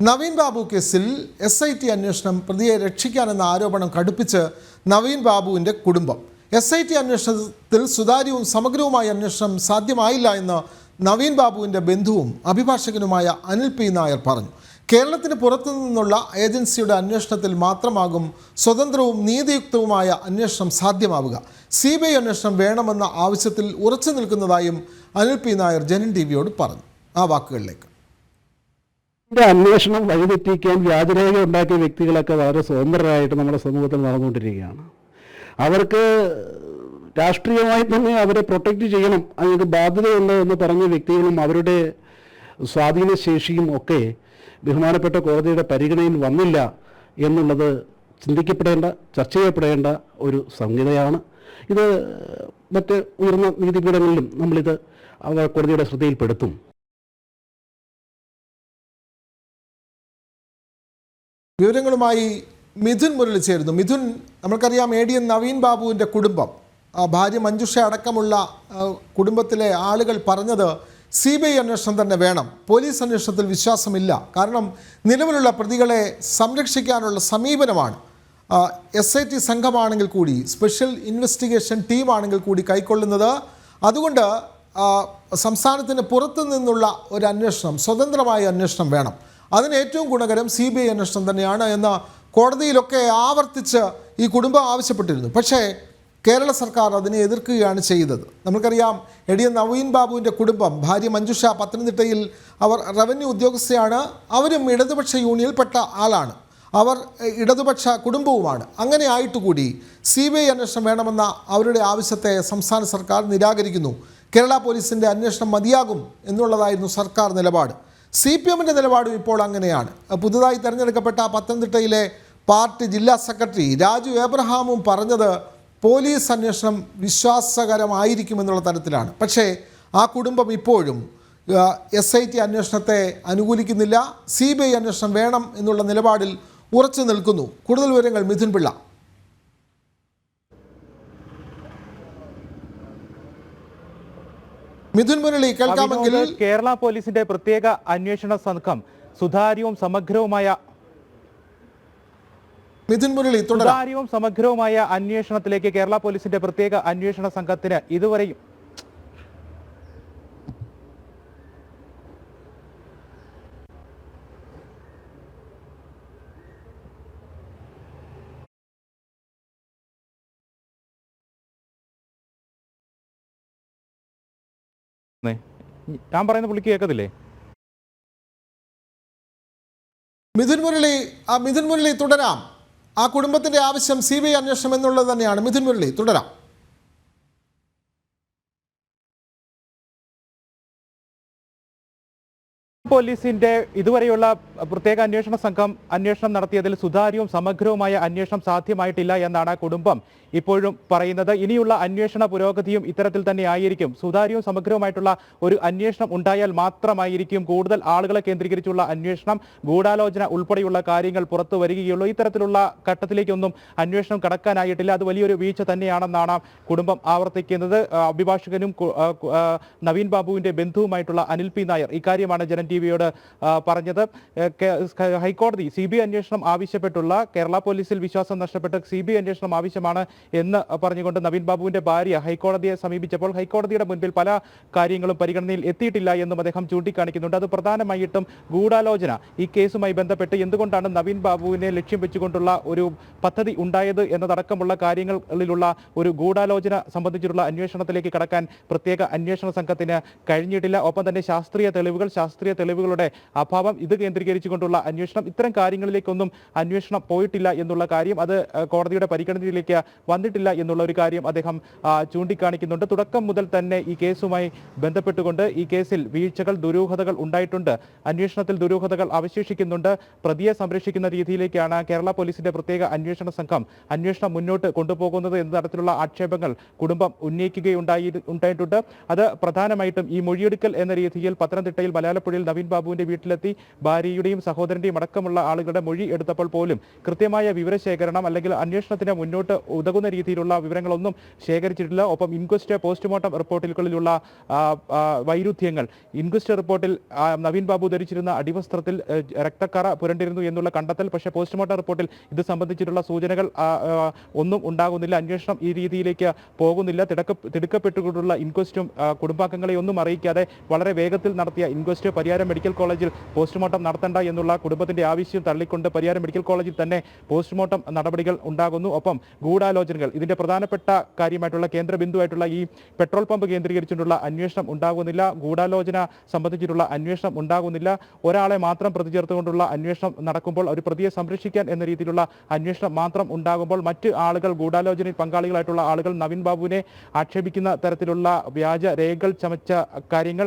നവീൻ ബാബു കേസിൽ S I T അന്വേഷണം പ്രതിയെ രക്ഷിക്കാനെന്ന ആരോപണം കടുപ്പിച്ച് നവീൻ ബാബുവിന്റെ കുടുംബം. എസ് ഐ ടി അന്വേഷണത്തിൽ സുതാര്യവും സമഗ്രവുമായ അന്വേഷണം സാധ്യമായില്ല എന്ന് നവീൻ ബാബുവിന്റെ ബന്ധുവും അഭിഭാഷകനുമായ അനിൽ പി നായർ പറഞ്ഞു. കേരളത്തിന് പുറത്തു നിന്നുള്ള ഏജൻസിയുടെ അന്വേഷണത്തിൽ മാത്രമാകും സ്വതന്ത്രവും നീതിയുക്തവുമായ അന്വേഷണം സാധ്യമാവുക. സി ബി ഐ അന്വേഷണം വേണമെന്ന ആവശ്യത്തിൽ ഉറച്ചു നിൽക്കുന്നതായും അനിൽ പി നായർ ജനൻ ടി വിയോട് പറഞ്ഞു. ആ വാക്കുകളിലേക്ക്. അന്വേഷണം വഴിതെറ്റിക്കാൻ വ്യാജരേഖ ഉണ്ടാക്കിയ വ്യക്തികളൊക്കെ വളരെ സ്വതന്ത്രരായിട്ട് നമ്മുടെ സമൂഹത്തിൽ നടന്നുകൊണ്ടിരിക്കുകയാണ്. അവർക്ക് രാഷ്ട്രീയമായി തന്നെ അവരെ പ്രൊട്ടക്റ്റ് ചെയ്യണം അതിന് ബാധ്യതയുണ്ട് എന്ന് പറഞ്ഞ വ്യക്തികളും അവരുടെ സ്വാധീനശേഷിയും ഒക്കെ ബഹുമാനപ്പെട്ട കോടതിയുടെ പരിഗണനയിൽ വന്നില്ല എന്നുള്ളത് ചിന്തിക്കപ്പെടേണ്ട ചർച്ച ചെയ്യപ്പെടേണ്ട ഒരു സംഹിതയാണ് ഇത് മറ്റ് ഉയർന്ന നീതിപീഠങ്ങളിലും നമ്മളിത് കോടതിയുടെ ശ്രദ്ധയിൽപ്പെടുത്തും. വിവരങ്ങളുമായി മിഥുൻ മുരളി ചേരുന്നു. മിഥുൻ നമ്മൾക്കറിയാം എ ഡി എൻ നവീൻ ബാബുവിന്റെ കുടുംബം. ഭാര്യ മഞ്ജുഷ അടക്കമുള്ള കുടുംബത്തിലെ ആളുകൾ പറഞ്ഞത് സി ബി ഐ അന്വേഷണം തന്നെ വേണം. പോലീസ് അന്വേഷണത്തിൽ വിശ്വാസമില്ല. കാരണം നിലവിലുള്ള പ്രതികളെ സംരക്ഷിക്കാനുള്ള സമീപനമാണ്. എസ് ഐ ടി സംഘമാണെങ്കിൽ കൂടി സ്പെഷ്യൽ ഇൻവെസ്റ്റിഗേഷൻ ടീമാണെങ്കിൽ കൂടി കൈക്കൊള്ളുന്നത്. അതുകൊണ്ട് സംസ്ഥാനത്തിന് പുറത്തു നിന്നുള്ള ഒരു അന്വേഷണം സ്വതന്ത്രമായ അന്വേഷണം വേണം. അതിന് ഏറ്റവും ഗുണകരം സി ബി ഐ അന്വേഷണം തന്നെയാണ് എന്ന കോടതിയിലൊക്കെ ആവർത്തിച്ച് ഈ കുടുംബം ആവശ്യപ്പെട്ടിരുന്നു. പക്ഷേ കേരള സർക്കാർ അതിനെ എതിർക്കുകയാണ് ചെയ്തത്. നമുക്കറിയാം എടിയ നവീൻ ബാബുവിന്റെ കുടുംബം ഭാര്യ മഞ്ജുഷ പത്തനംതിട്ടയിൽ അവർ റവന്യൂ ഉദ്യോഗസ്ഥയാണ്. അവരും ഇടതുപക്ഷ യൂണിയനിൽപ്പെട്ട ആളാണ്. അവർ ഇടതുപക്ഷ കുടുംബവുമാണ്. അങ്ങനെ ആയിട്ടുകൂടി സി ബി ഐ അന്വേഷണം വേണമെന്ന അവരുടെ ആവശ്യത്തെ സംസ്ഥാന സർക്കാർ നിരാകരിക്കുന്നു. കേരള പോലീസിന്റെ അന്വേഷണം മതിയാകും എന്നുള്ളതായിരുന്നു സർക്കാർ നിലപാട്. സി പി എമ്മിന്റെ നിലപാടും ഇപ്പോൾ അങ്ങനെയാണ്. പുതുതായി തെരഞ്ഞെടുക്കപ്പെട്ട പത്തനംതിട്ടയിലെ പാർട്ടി ജില്ലാ സെക്രട്ടറി രാജു ഏബ്രഹാമും പറഞ്ഞത് പോലീസ് അന്വേഷണം വിശ്വാസകരമായിരിക്കുമെന്നുള്ള തരത്തിലാണ്. പക്ഷേ ആ കുടുംബം ഇപ്പോഴും എസ് ഐ ടി അന്വേഷണത്തെ അനുകൂലിക്കുന്നില്ല സി ബി ഐ അന്വേഷണം വേണം എന്നുള്ള നിലപാടിൽ ഉറച്ചു നിൽക്കുന്നു. കൂടുതൽ വിവരങ്ങൾ മിഥുൻ പിള്ള. മിഥുൻ മുരളി കേൾക്കാമെങ്കിൽ കേരള പോലീസിന്റെ പ്രത്യേക അന്വേഷണ സംഘം സുതാര്യവും സമഗ്രവുമായ മിഥുൻ മുരളി സുതാര്യവും സമഗ്രവുമായ അന്വേഷണത്തിലേക്ക് കേരള പോലീസിന്റെ പ്രത്യേക അന്വേഷണ സംഘത്തിന് ഇതുവരെയും ഞാൻ പറയുന്ന പുള്ളിക്ക് കേൾക്കത്തില്ലേ? മിഥുൻ മുരളി ആ മിഥുൻ മുരളി തുടരാം. ആ കുടുംബത്തിന്റെ ആവശ്യം സി ബി ഐ അന്വേഷണം എന്നുള്ളത് തന്നെയാണ്. മിഥുൻ മുരളി തുടരാം. പോലീസിന്റെ ഇതുവരെയുള്ള പ്രത്യേക അന്വേഷണ സംഘം അന്വേഷണം നടത്തിയതിൽ സുതാര്യവും സമഗ്രവുമായ അന്വേഷണം സാധ്യമായിട്ടില്ല എന്നാണ് കുടുംബം ഇപ്പോഴും പറയുന്നത്. ഇനിയുള്ള അന്വേഷണ പുരോഗതിയും ഇത്തരത്തിൽ തന്നെ ആയിരിക്കും. സുതാര്യവും സമഗ്രവുമായിട്ടുള്ള ഒരു അന്വേഷണം ഉണ്ടായാൽ മാത്രമായിരിക്കും കൂടുതൽ ആളുകളെ കേന്ദ്രീകരിച്ചുള്ള അന്വേഷണം. ഗൂഢാലോചന ഉൾപ്പെടെയുള്ള കാര്യങ്ങൾ പുറത്തു വരികയുള്ളൂ. ഇത്തരത്തിലുള്ള ഘട്ടത്തിലേക്കൊന്നും അന്വേഷണം കടക്കാനായിട്ടില്ല. അത് വലിയൊരു വീഴ്ച തന്നെയാണെന്നാണ് കുടുംബം ആവർത്തിക്കുന്നത്. അഭിഭാഷകനും നവീൻ ബാബുവിന്റെ ബന്ധുവുമായിട്ടുള്ള അനിൽ പി നായർ ഇക്കാര്യമാണ് ജനൻ ടി. വിയോട് പറഞ്ഞത്. ഹൈക്കോടതി സി ബി അന്വേഷണം ആവശ്യപ്പെട്ടുള്ള കേരള പോലീസിൽ വിശ്വാസം നഷ്ടപ്പെട്ട് സി ബി അന്വേഷണം ആവശ്യമാണ് എന്ന് പറഞ്ഞുകൊണ്ട് നവീൻ ബാബുവിന്റെ ഭാര്യ ഹൈക്കോടതിയെ സമീപിച്ചപ്പോൾ ഹൈക്കോടതിയുടെ മുൻപിൽ പല കാര്യങ്ങളും പരിഗണനയിൽ എത്തിയിട്ടില്ല എന്നും അദ്ദേഹം ചൂണ്ടിക്കാണിക്കുന്നുണ്ട്. അത് പ്രധാനമായിട്ടും ഗൂഢാലോചന ഈ കേസുമായി ബന്ധപ്പെട്ട് എന്തുകൊണ്ടാണ് നവീൻ ബാബുവിനെ ലക്ഷ്യം വെച്ചുകൊണ്ടുള്ള ഒരു പദ്ധതി ഉണ്ടായത് എന്നതടക്കമുള്ള കാര്യങ്ങളിലുള്ള ഒരു ഗൂഢാലോചന സംബന്ധിച്ചിട്ടുള്ള അന്വേഷണത്തിലേക്ക് കടക്കാൻ പ്രത്യേക അന്വേഷണ സംഘത്തിന് കഴിഞ്ഞിട്ടില്ല. ഒപ്പം തന്നെ ശാസ്ത്രീയ തെളിവുകൾ ശാസ്ത്രീയ തെളിവുകളുടെ അഭാവം ഇത് കേന്ദ്രീകരിച്ചുകൊണ്ടുള്ള അന്വേഷണം. ഇത്തരം കാര്യങ്ങളിലേക്കൊന്നും അന്വേഷണം പോയിട്ടില്ല എന്നുള്ള കാര്യം അത് കോടതിയുടെ പരിഗണനയിലേക്ക് വന്നിട്ടില്ല എന്നുള്ള ഒരു കാര്യം അദ്ദേഹം ചൂണ്ടിക്കാണിക്കുന്നുണ്ട്. തുടക്കം മുതൽ തന്നെ ഈ കേസുമായി ബന്ധപ്പെട്ടുകൊണ്ട് ഈ കേസിൽ വീഴ്ചകൾ ദുരൂഹതകൾ ഉണ്ടായിട്ടുണ്ട്. അന്വേഷണത്തിൽ ദുരൂഹതകൾ അവശേഷിക്കുന്നുണ്ട്. പ്രതിയെ സംരക്ഷിക്കുന്ന രീതിയിലേക്കാണ് കേരള പോലീസിന്റെ പ്രത്യേക അന്വേഷണ സംഘം അന്വേഷണം മുന്നോട്ട് കൊണ്ടുപോകുന്നത് എന്ന തരത്തിലുള്ള ആക്ഷേപങ്ങൾ കുടുംബം ഉന്നയിക്കുകയുണ്ടായി ഉണ്ടായിട്ടുണ്ട്. അത് പ്രധാനമായിട്ടും ഈ മൊഴിയെടുക്കൽ എന്ന രീതിയിൽ പത്തനംതിട്ടയിൽ മലയാളപ്പുഴയിൽ നവീൻ ബാബുവിന്റെ വീട്ടിലെത്തി ഭാര്യയുടെയും സഹോദരന്റെയും അടക്കമുള്ള ആളുകളുടെ മൊഴി എടുത്തപ്പോൾ പോലും കൃത്യമായ വിവരശേഖരണം അല്ലെങ്കിൽ അന്വേഷണത്തിന് മുന്നോട്ട് ഉതകുന്ന രീതിയിലുള്ള വിവരങ്ങളൊന്നും ശേഖരിച്ചിട്ടില്ല. ഒപ്പം ഇൻക്വസ്റ്റ് പോസ്റ്റ്മോർട്ടം റിപ്പോർട്ടുകളിലുള്ള വൈരുദ്ധ്യങ്ങൾ. ഇൻക്വസ്റ്റ് റിപ്പോർട്ടിൽ നവീൻ ബാബു ധരിച്ചിരുന്ന അടിവസ്ത്രത്തിൽ രക്തക്കറ പുരണ്ടിരുന്നു എന്നുള്ള കണ്ടെത്തൽ. പക്ഷേ പോസ്റ്റ്മോർട്ടം റിപ്പോർട്ടിൽ ഇത് സംബന്ധിച്ചിട്ടുള്ള സൂചനകൾ ഒന്നും ഉണ്ടാകുന്നില്ല. അന്വേഷണം ഈ രീതിയിലേക്ക് പോകുന്നില്ല. തിടക്ക തിടുക്കപ്പെട്ടുകൊണ്ടുള്ള ഇൻക്വസ്റ്റും കുടുംബാംഗങ്ങളെ ഒന്നും അറിയിക്കാതെ വളരെ വേഗത്തിൽ നടത്തിയ ഇൻക്വസ്റ്റ് പരിയാരം മെഡിക്കൽ കോളേജിൽ പോസ്റ്റ്മോർട്ടം നടത്തണ്ട എന്നുള്ള കുടുംബത്തിന്റെ ആവശ്യം തള്ളിക്കൊണ്ട് പരിയാരം മെഡിക്കൽ കോളേജിൽ തന്നെ പോസ്റ്റ്മോർട്ടം നടപടികൾ ഉണ്ടാകുന്നു. ഒപ്പം ഗൂഢാലോചനകൾ ഇതിന്റെ പ്രധാനപ്പെട്ട കാര്യമായിട്ടുള്ള കേന്ദ്ര ബിന്ദുവായിട്ടുള്ള ഈ പെട്രോൾ പമ്പ് കേന്ദ്രീകരിച്ചിട്ടുള്ള അന്വേഷണം ഉണ്ടാകുന്നില്ല. ഗൂഢാലോചന സംബന്ധിച്ചിട്ടുള്ള അന്വേഷണം ഉണ്ടാകുന്നില്ല. ഒരാളെ മാത്രം പ്രതി ചേർത്തുകൊണ്ടുള്ള അന്വേഷണം നടക്കുമ്പോൾ ഒരു പ്രതിയെ സംരക്ഷിക്കാൻ എന്ന രീതിയിലുള്ള അന്വേഷണം മാത്രം ഉണ്ടാകുമ്പോൾ മറ്റ് ആളുകൾ ഗൂഢാലോചനയിൽ പങ്കാളികളായിട്ടുള്ള ആളുകൾ നവീൻ ബാബുവിനെ ആക്ഷേപിക്കുന്ന തരത്തിലുള്ള വ്യാജ രേഖകൾ ചമച്ച കാര്യങ്ങൾ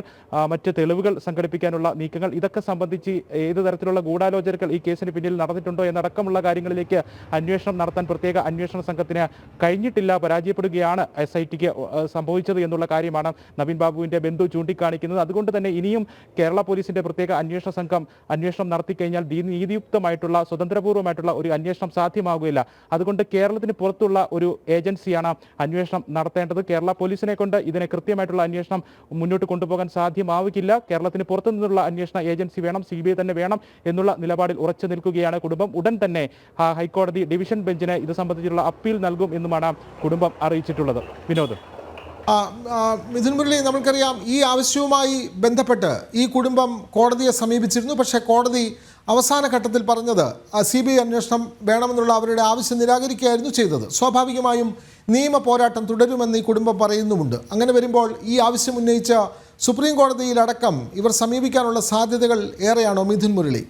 മറ്റ് തെളിവുകൾ സംഘടിപ്പിക്കാനുള്ള നീക്കങ്ങൾ. ഇതൊക്കെ സംബന്ധിച്ച് ഏത് തരത്തിലുള്ള ഗൂഢാലോചനകൾ ഈ കേസിന് പിന്നിൽ നടന്നിട്ടുണ്ടോ എന്നടക്കമുള്ള കാര്യങ്ങളിലേക്ക് അന്വേഷണം നടത്താൻ പ്രത്യേക അന്വേഷണ സംഘത്തിന് കഴിഞ്ഞിട്ടില്ല പരാജയപ്പെടുകയാണ് എസ് ഐ ടിക്ക് സംഭവിച്ചത് എന്നുള്ള കാര്യമാണ് നവീൻ ബാബുവിന്റെ ബന്ധു ചൂണ്ടിക്കാണിക്കുന്നത്. അതുകൊണ്ട് തന്നെ ഇനിയും കേരള പോലീസിന്റെ പ്രത്യേക അന്വേഷണ സംഘം അന്വേഷണം നടത്തി കഴിഞ്ഞാൽ നീതിയുക്തമായിട്ടുള്ള സ്വതന്ത്രപൂർവമായിട്ടുള്ള ഒരു അന്വേഷണം സാധ്യമാകുകയില്ല. അതുകൊണ്ട് കേരളത്തിന് പുറത്തുള്ള ഒരു ഏജൻസിയാണ് അന്വേഷണം നടത്തേണ്ടത്. കേരള പോലീസിനെ കൊണ്ട് ഇതിനെ കൃത്യമായിട്ടുള്ള അന്വേഷണം മുന്നോട്ട് കൊണ്ടുപോകാൻ സാധ്യമാവുകയില്ല. കേരളത്തിന് പുറത്തു നിന്നുള്ള അന്വേഷണ ഏജൻസി വേണം സി തന്നെ വേണം എന്നുള്ള നിലപാടിൽ ഉറച്ചു നിൽക്കുകയാണ് കുടുംബം. ഉടൻ തന്നെ ഹൈക്കോടതി ഡിവിഷൻ ബെഞ്ചിന് ഇത് സംബന്ധിച്ചുള്ള അപ്പീൽ നൽകും എന്നുമാണ് കുടുംബം അറിയിച്ചിട്ടുള്ളത്. വിനോദ്. മിഥുൻ മുരളി നമ്മൾക്കറിയാം ഈ ആവശ്യവുമായി ബന്ധപ്പെട്ട് ഈ കുടുംബം കോടതിയെ സമീപിച്ചിരുന്നു. പക്ഷേ കോടതി അവസാന ഘട്ടത്തിൽ പറഞ്ഞത് സി ബി ഐ അന്വേഷണം വേണമെന്നുള്ള അവരുടെ ആവശ്യം നിരാകരിക്കുകയായിരുന്നു ചെയ്തത്. സ്വാഭാവികമായും നിയമ പോരാട്ടം തുടരുമെന്ന് ഈ കുടുംബം പറയുന്നുമുണ്ട്. അങ്ങനെ വരുമ്പോൾ ഈ ആവശ്യം ഉന്നയിച്ച സുപ്രീം കോടതിയിലടക്കം ഇവർ സമീപിക്കാനുള്ള സാധ്യതകൾ ഏറെയാണോ മിഥുൻ മുരളി?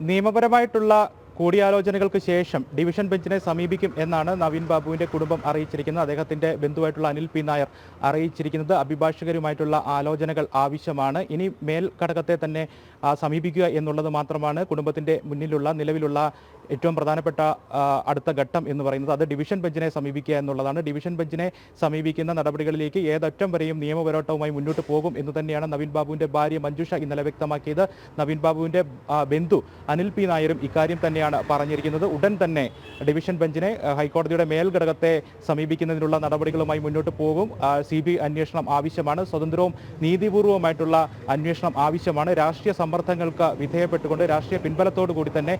നിയമപരമായിട്ടുള്ള കൂടിയാലോചനകൾക്ക് ശേഷം ഡിവിഷൻ ബെഞ്ചിനെ സമീപിക്കും എന്നാണ് നവീൻ ബാബുവിന്റെ കുടുംബം അറിയിച്ചിരിക്കുന്നത്. അദ്ദേഹത്തിന്റെ ബന്ധുവായിട്ടുള്ള അനിൽ പി. നായർ അറിയിച്ചിരിക്കുന്നത്. അഭിഭാഷകരുമായിട്ടുള്ള ആലോചനകൾ ആവശ്യമാണ്. ഇനി മേൽഘടകത്തെ തന്നെ സമീപിക്കുക എന്നുള്ളത് മാത്രമാണ് കുടുംബത്തിന്റെ മുന്നിലുള്ള നിലവിലുള്ള ഏറ്റവും പ്രധാനപ്പെട്ട അടുത്ത ഘട്ടം എന്ന് പറയുന്നത്. അത് ഡിവിഷൻ ബെഞ്ചിനെ സമീപിക്കുക എന്നുള്ളതാണ്. ഡിവിഷൻ ബെഞ്ചിനെ സമീപിക്കുന്ന നടപടികളിലേക്ക് ഏതറ്റം വരെയും നിയമപോരാട്ടവുമായി മുന്നോട്ട് പോകും എന്ന് തന്നെയാണ് നവീൻ ബാബുവിന്റെ ഭാര്യ മഞ്ജുഷ ഇന്നലെ വ്യക്തമാക്കിയത്. നവീൻ ബാബുവിന്റെ ബന്ധു അനിൽ പി. നായരും ഇക്കാര്യം തന്നെയാണ് പറഞ്ഞിരിക്കുന്നത്. ഉടൻ തന്നെ ഡിവിഷൻ ബെഞ്ചിനെ ഹൈക്കോടതിയുടെ മേൽഘടകത്തെ സമീപിക്കുന്നതിനുള്ള നടപടികളുമായി മുന്നോട്ട് പോകും. സി ബി അന്വേഷണം ആവശ്യമാണ്. സ്വതന്ത്രവും നീതിപൂർവമായിട്ടുള്ള അന്വേഷണം ആവശ്യമാണ്. രാഷ്ട്രീയ സമ്മർദ്ദങ്ങൾക്ക് വിധേയപ്പെട്ടുകൊണ്ട് രാഷ്ട്രീയ പിൻബലത്തോടു കൂടി തന്നെ